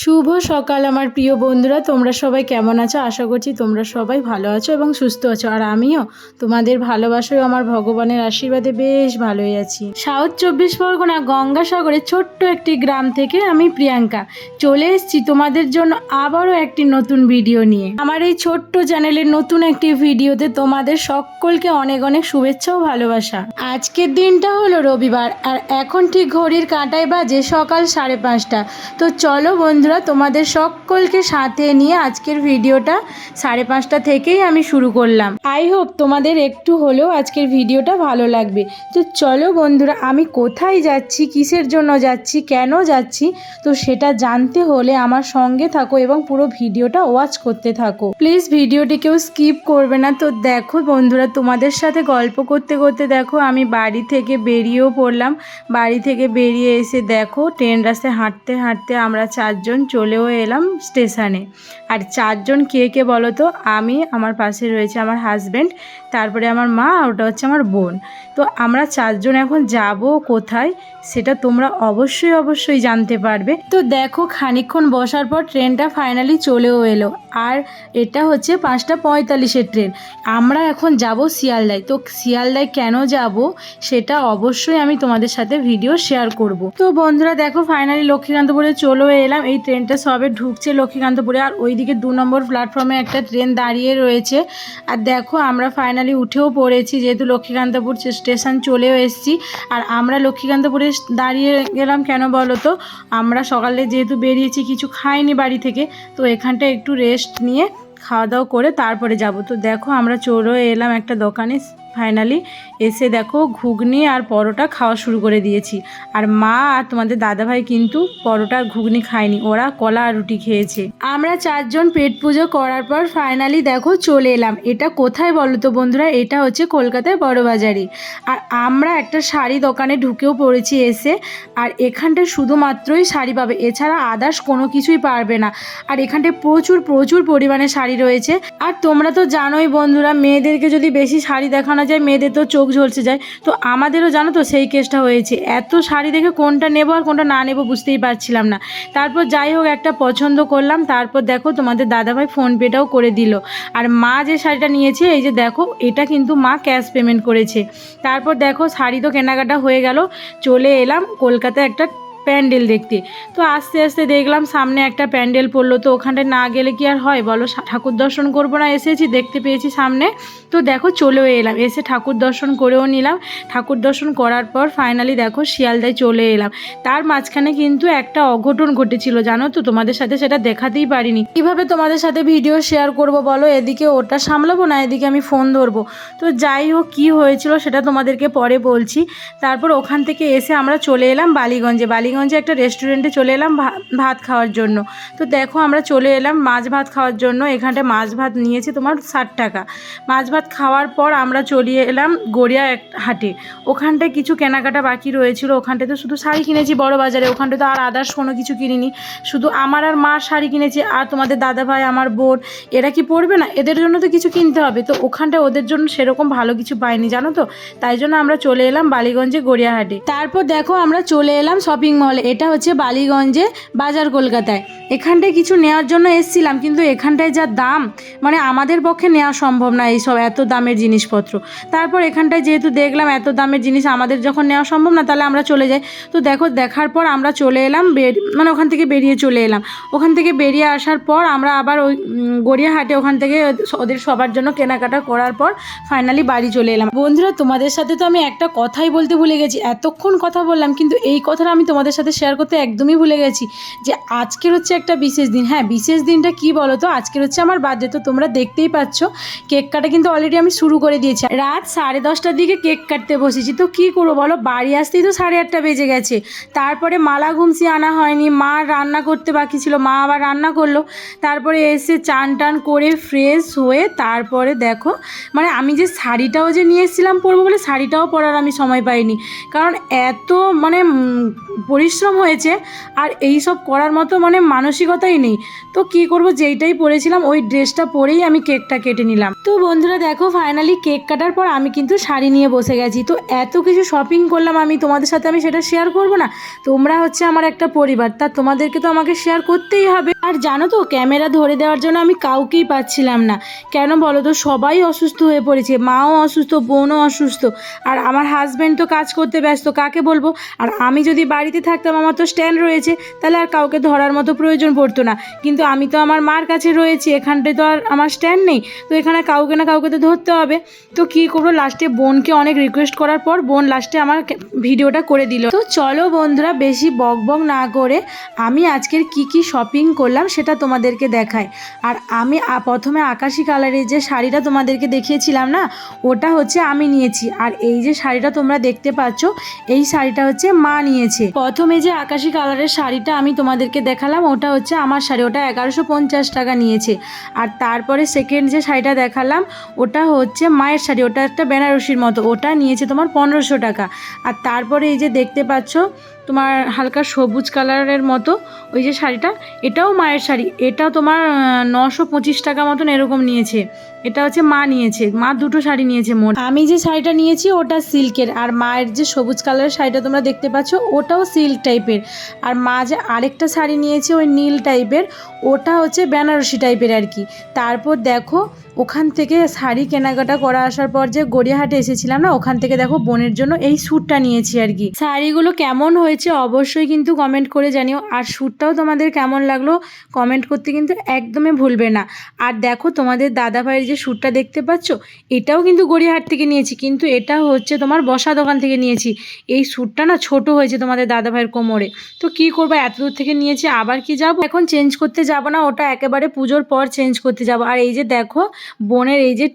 শুভ সকাল আমার প্রিয় বন্ধুরা। তোমরা সবাই কেমন আছো? আশা করছি তোমরা সবাই ভালো আছো এবং সুস্থ আছো। আর আমিও তোমাদের ভালোবাসায় আমার ভগবানের আশীর্বাদে বেশ ভালোই আছি। সাউথ চব্বিশ পরগনা গঙ্গাসাগরের ছোট্ট একটি গ্রাম থেকে আমি প্রিয়াঙ্কা চলে এসেছি তোমাদের জন্য আবারও একটি নতুন ভিডিও নিয়ে। আমার এই ছোট্ট চ্যানেলের নতুন একটি ভিডিওতে তোমাদের সকলকে অনেক অনেক শুভেচ্ছা ও ভালোবাসা। আজকের দিনটা হলো রবিবার, আর এখন ঠিক ঘড়ির কাঁটায় বাজে সকাল সাড়ে পাঁচটা। তো চলো বন্ধুরা, তোমাদের সকলকে সাথে নিয়ে আজকের ভিডিওটা সাড়ে পাঁচটা থেকেই আমি শুরু করলাম। আই হোপ তোমাদের একটু হলেও আজকের ভিডিওটা ভালো লাগবে। তো চলো বন্ধুরা, আমি কোথায় যাচ্ছি, কিসের জন্য যাচ্ছি, কেন যাচ্ছি, তো সেটা জানতে হলে আমার সঙ্গে থাকো এবং পুরো ভিডিওটা ওয়াচ করতে থাকো। প্লিজ ভিডিওটি কেউ স্কিপ করবে না। তো দেখো বন্ধুরা, তোমাদের সাথে গল্প করতে করতে দেখো, আমি বাড়ি থেকে বেরিয়েও পড়লাম। বাড়ি থেকে বেরিয়ে এসে দেখো ট্রেন রাস্তায় হাঁটতে হাঁটতে আমরা চারজন চলেও এলাম স্টেশনে। আর চারজন কে কে বলো তো? আমি, আমার পাশে রয়েছে আমার হাজব্যান্ড তারপরে আমার মা ওটা হচ্ছে আমার বোন। তো আমরা চারজন এখন যাব কোথায় সেটা তোমরা অবশ্যই অবশ্যই জানতে পারবে। তো দেখো খানিক্ষণ বসার পর ট্রেনটা ফাইনালি চলেও এলো। আর এটা হচ্ছে পাঁচটা পঁয়তাল্লিশের ট্রেন। আমরা এখন যাব শিয়ালদায়। তো শিয়ালদায় কেন যাব সেটা অবশ্যই আমি তোমাদের সাথে ভিডিও শেয়ার করব। তো বন্ধুরা, দেখো ফাইনালি লক্ষ্মীকান্তপুরে চলেও এলাম। এই ট্রেনটা সবে ঢুকছে লক্ষ্মীকান্তপুরে। আর ওইদিকে দু নম্বর প্ল্যাটফর্মে একটা ট্রেন দাঁড়িয়ে রয়েছে। আর দেখো, আমরা ফাইনালি উঠেও পড়েছি, যেহেতু লক্ষ্মীকান্তপুর স্টেশন চলেও এসেছি। আর আমরা লক্ষ্মীকান্তপুরে দাঁড়িয়ে গেলাম কেন বলো তো? আমরা সকালে যেহেতু বেরিয়েছি, কিছু খাইনি বাড়ি থেকে। তো এখানটা একটু রেস্ট নিয়ে খাওয়া দাওয়া করে তারপরে যাব। তো দেখো আমরা চোরও এলাম একটা দোকানে। ফাইনালি এসে দেখো ঘুগনি আর পরোটা খাওয়া শুরু করে দিয়েছি। আর মা আর তোমাদের দাদাভাই কিন্তু পরোটা আর ঘুগনি খায়নি, ওরা কলা আর রুটি খেয়েছে। আমরা চারজন পেট পুজো করার পর ফাইনালি দেখো চলে এলাম। এটা কোথায় বলো তো বন্ধুরা? এটা হচ্ছে কলকাতায় বড়বাজারে আর আমরা একটা শাড়ি দোকানে ঢুকেও পড়েছি এসে। আর এখানটায় শুধুমাত্রই শাড়ি পাবে। এছাড়া আদার্স কোনো কিছুই পারবে না। আর এখানটায় প্রচুর প্রচুর পরিমাণে শাড়ি রয়েছে। আর তোমরা তো জানোই বন্ধুরা, মেয়েদেরকে যদি বেশি শাড়ি দেখানো যায় মেয়েদের তো চোখ ঝলসে যায়। তো আমাদেরও জানো তো সেই কেসটা হয়েছে। এত শাড়ি দেখে কোনটা নেব আর কোনটা না নেব বুঝতেই পারছিলাম না। তারপর যাই হোক, একটা পছন্দ করলাম। তারপর দেখো তোমাদের দাদাভাই ফোনপেটাও করে দিল। আর মা যে শাড়িটা নিয়েছে, এই যে দেখো, এটা কিন্তু মা ক্যাশ পেমেন্ট করেছে। তারপর দেখো শাড়ি তো কেনাকাটা হয়ে গেল। চলে এলাম কলকাতায় একটা প্যান্ডেল দেখতে। তো আস্তে আস্তে দেখলাম সামনে একটা প্যান্ডেল পড়ল। তো ওখানটায় না গেলে কি আর হয় বলো? ঠাকুর দর্শন করব না? এসেছি, দেখতে পেয়েছি সামনে। তো দেখো চলেও এলাম। এসে ঠাকুর দর্শন করেও নিলাম। ঠাকুর দর্শন করার পর ফাইনালি দেখো শিয়ালদায় চলে এলাম। তার মাঝখানে কিন্তু একটা অঘটন ঘটেছিল, জানো তো? তোমাদের সাথে সেটা দেখাতেই পারিনি। কীভাবে তোমাদের সাথে ভিডিও শেয়ার করব বলো? এদিকে ওটা সামলাবো না এদিকে আমি ফোন ধরবো? তো যাই হোক, কী হয়েছিল সেটা তোমাদেরকে পরে বলছি। তারপর ওখান থেকে এসে আমরা চলে এলাম বালিগঞ্জে। বালিগঞ্জে একটা রেস্টুরেন্টে চলে এলাম ভাত খাওয়ার জন্য। তো দেখো আমরা চলে এলাম মাছ ভাত খাওয়ার জন্য। এখানটায় মাছ ভাত নিয়েছে তোমার ষাট টাকা। মাছ ভাত খাওয়ার পর আমরা চলে এলাম গড়িয়া এক হাটে। ওখানটায় কিছু কেনাকাটা বাকি রয়েছিল। ওখানটায় তো শুধু শাড়ি কিনেছি বড় বাজারে। ওখানটায় তো আর আদার্স কোনো কিছু কিনিনি। শুধু আমার আর মা শাড়ি কিনেছি আর তোমাদের দাদা ভাই আমার বোন। এরা কি পরবে না? এদের জন্য তো কিছু কিনতে হবে। তো ওখানটায় ওদের জন্য সেরকম ভালো কিছু পাইনি, জানো তো? তাই জন্য আমরা চলে এলাম বালিগঞ্জে গড়িয়াহাটে। তারপর দেখো আমরা চলে এলাম শপিং মলে এটা হচ্ছে বালিগঞ্জে বাজার কলকাতায়। এখানটায় কিছু নেওয়ার জন্য এসছিলাম, কিন্তু এখানটায় যা দাম মানে আমাদের পক্ষে নেওয়া সম্ভব না এইসব এত দামের জিনিসপত্র। তারপর এখানটায় যেহেতু দেখলাম এত দামের জিনিস আমাদের যখন নেওয়া সম্ভব না, তাহলে আমরা চলে যাই। তো দেখো, দেখার পর আমরা চলে এলাম মানে ওখান থেকে বেরিয়ে চলে এলাম। ওখান থেকে বেরিয়ে আসার পর আমরা আবার ওই গড়িয়াহাটে ওখান থেকে ওদের সবার জন্য কেনাকাটা করার পর ফাইনালি বাড়ি চলে এলাম। বন্ধুরা, তোমাদের সাথে তো আমি একটা কথাই বলতে ভুলে গেছি। এতক্ষণ কথা বললাম, কিন্তু এই কথাটা আমি তোমাদের তোমাদের সাথে শেয়ার করতে একদমই ভুলে গেছি যে আজকের হচ্ছে একটা বিশেষ দিন। হ্যাঁ বিশেষ দিনটা কি বলো তো আজকের হচ্ছে আমার বার্থডে তো তোমরা দেখতেই পাচ্ছ কেক কাটা কিন্তু অলরেডি আমি শুরু করে দিয়েছি। রাত সাড়ে দশটার দিকে কেক কাটতে বসেছি। তো কি করব বলো? বাড়ি আসতেই তো সাড়ে আটটা বেজে গেছে। তারপরে মালা ঘুমসি আনা হয়নি, মা রান্না করতে বাকি ছিল, মা আবার রান্না করল। তারপরে এসে চান টান করে ফ্রেশ হয়ে তারপরে দেখো মানে আমি যে শাড়িটাও যে নিয়ে এসেছিলাম পরবো বলে শাড়িটাও পরার আমি সময় পাইনি। কারণ এত মানে পরিশ্রম হয়েছে আর এই সব করার মতো মানে মানসিকতাই নেই। তো কি করব, যেইটাই পরেছিলাম, ওই ড্রেসটা পরেই আমি কেকটা কেটে নিলাম। তো বন্ধুরা দেখো ফাইনালি কেক কাটার পর আমি কিন্তু শাড়ি নিয়ে বসে গেছি। তো এত কিছু শপিং করলাম আমি, তোমাদের সাথে আমি সেটা শেয়ার করব না? তোমরা হচ্ছে আমার একটা পরিবার, তা তোমাদেরকে তো আমাকে শেয়ার করতেই হবে। আর জানো তো, ক্যামেরা ধরে দেওয়ার জন্য আমি কাউকেই পাচ্ছিলাম না। কেন বলো তো, সবাই অসুস্থ হয়ে পড়েছে, মাও অসুস্থ, বোনও অসুস্থ। আর আমার হাজব্যান্ড তো কাজ করতে ব্যস্ত, কাকে বলব? আর আমি যদি বাড়িতে থাকতাম, আমার তো স্ট্যান্ড রয়েছে, তাহলে আর কাউকে ধরার মতো প্রয়োজন পড়তো না। কিন্তু আমি তো আমার মার কাছে রয়েছি, এখানটায় তো আর আমার স্ট্যান্ড নেই, তো এখানে কাউকে না কাউকে তো ধরতে হবে। তো কী করব লাস্টে বোনকে অনেক রিকোয়েস্ট করার পর বোন লাস্টে আমার ভিডিওটা করে দিল। তো চলো বন্ধুরা, বেশি বক বক না করে আমি আজকের কি কি শপিং করলাম সেটা তোমাদেরকে দেখায়। আর আমি প্রথমে আকাশি কালারের যে শাড়িটা তোমাদেরকে দেখিয়েছিলাম না, ওটা হচ্ছে আমি নিয়েছি। আর এই যে শাড়িটা তোমরা দেখতে পাচ্ছ, এই শাড়িটা হচ্ছে মা নিয়েছে। প্রথমে যে আকাশি কালারের শাড়িটা আমি তোমাদেরকে দেখালাম, ওটা হচ্ছে আমার শাড়ি, ওটা এগারোশো পঞ্চাশ টাকা নিয়েছে। আর তারপরে সেকেন্ড যে শাড়িটা দেখালাম, ওটা হচ্ছে মায়ের শাড়ি, ওটা একটা বেনারসির মতো, ওটা নিয়েছে তোমার পনেরোশো টাকা। আর তারপরে এই যে দেখতে পাচ্ছ তোমার হালকা সবুজ কালারের মতো ওই যে শাড়িটা, এটাও মায়ের শাড়ি। এটা তোমার নশো পঁচিশ টাকা মতন এরকম নিয়েছে। এটা হচ্ছে মা নিয়েছে। মা দুটো শাড়ি নিয়েছে মোট। আমি যে শাড়িটা নিয়েছি, ওটা সিল্কের। আর মায়ের যে সবুজ কালারের শাড়িটা তোমরা দেখতে পাচ্ছ, ওটাও সিল্ক টাইপের। আর মা যে আরেকটা শাড়ি নিয়েছে, ওই নীল টাইপের। ওটা হচ্ছে বেনারসি টাইপের আর কি। তারপর দেখো, ওখান থেকে শাড়ি কেনাকাটা করা আসার পর যে গড়িয়াহাটে এসেছিলাম না, ওখান থেকে দেখো বোনের জন্য এই স্যুটটা নিয়েছি আর কি। শাড়িগুলো কেমন হয়েছে অবশ্যই কিন্তু কমেন্ট করে জানিও। আর স্যুটটাও তোমাদের কেমন লাগল কমেন্ট করতে কিন্তু একদমই ভুলবে না। আর দেখো, তোমাদের দাদা ভাইয়ের যে স্যুটটা দেখতে পাচ্ছ, এটাও কিন্তু গড়িয়াহাট থেকে নিয়েছি। কিন্তু এটা হচ্ছে তোমার বসা দোকান থেকে নিয়েছি। এই স্যুটটা না ছোট হয়েছে তোমাদের দাদা ভাইয়ের কোমরে। তো কি করব এত দূর থেকে নিয়েছি, আবার কি যাব? এখন চেঞ্জ করতে যাব না, ওটা একেবারে পুজোর পর চেঞ্জ করতে যাব। আর এই যে দেখো, বোনের এই যে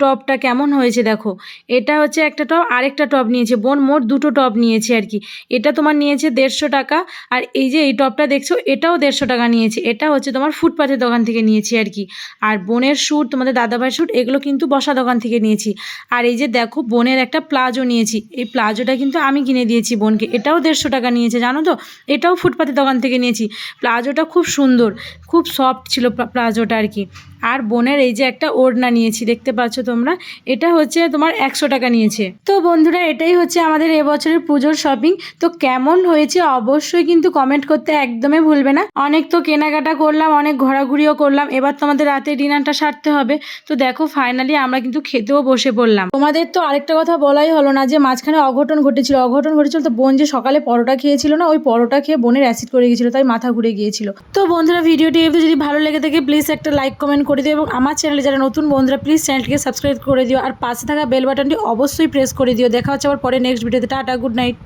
টপটা কেমন হয়েছে দেখো। এটা হচ্ছে একটা টপ, আরেকটা টপ নিয়েছে। বোন, মোট দুটো টপ নিয়েছে আর কি। এটা তোমার নিয়েছে দেড়শো টাকা আর এই যে এই টপটা দেখছ, এটাও দেড়শো টাকা নিয়েছে। এটা হচ্ছে তোমার ফুটপাথের দোকান থেকে নিয়েছি আর কি। আর বোনের শ্যুট, তোমাদের দাদাভাইয়ের শ্যুট, এগুলো কিন্তু বসা দোকান থেকে নিয়েছি। আর এই যে দেখো, বোনের একটা প্লাজো নিয়েছি। এই প্লাজোটা কিন্তু আমি কিনে দিয়েছি বোনকে। এটাও দেড়শো টাকা নিয়েছে, জানো তো? এটাও ফুটপাথের দোকান থেকে নিয়েছি। প্লাজোটা খুব সুন্দর, খুব সফট ছিল প্লাজোটা আর কি। আর বোনের এই যে একটা ওড়না নিয়েছি, দেখতে পাচ্ছ তোমরা? এটা হচ্ছে তোমার একশো টাকা নিয়েছে। তো বন্ধুরা, এটাই হচ্ছে আমাদের এবছরের পুজোর শপিং তো কেমন হয়েছে অবশ্যই কিন্তু কমেন্ট করতে একদমই ভুলবে না। অনেক তো কেনাকাটা করলাম, অনেক ঘোরাঘুরিও করলাম। এবার তোমাদের রাতে ডিনারটা সারতে হবে। তো দেখো ফাইনালি আমরা কিন্তু খেতেও বসে পড়লাম। তোমাদের তো আরেকটা কথা বলাই হলো না যে মাঝখানে অঘটন ঘটেছিল। অঘটন ঘটেছিল তো বোন যে সকালে পরোটা খেয়েছিল না, ওই পরোটা খেয়ে বোনের অ্যাসিড করে গিয়েছিল, তাই মাথা ঘুরে গিয়েছিল। তো বন্ধুরা, ভিডিওটি যদি ভালো লেগে থাকে প্লিজ একটা লাইক কমেন্ট করে দিও এবং আমার চ্যানেলে যারা নতুন বন্ধুরা প্লিজ চ্যানেলটিকে সাবস্ক্রাইব করে দিও। আর পাশে থাকা বেল বাটনটি অবশ্যই প্রেস করে দিও। দেখা হচ্ছে আবার পরে নেক্সট ভিডিওতে টাটা গুড নাইট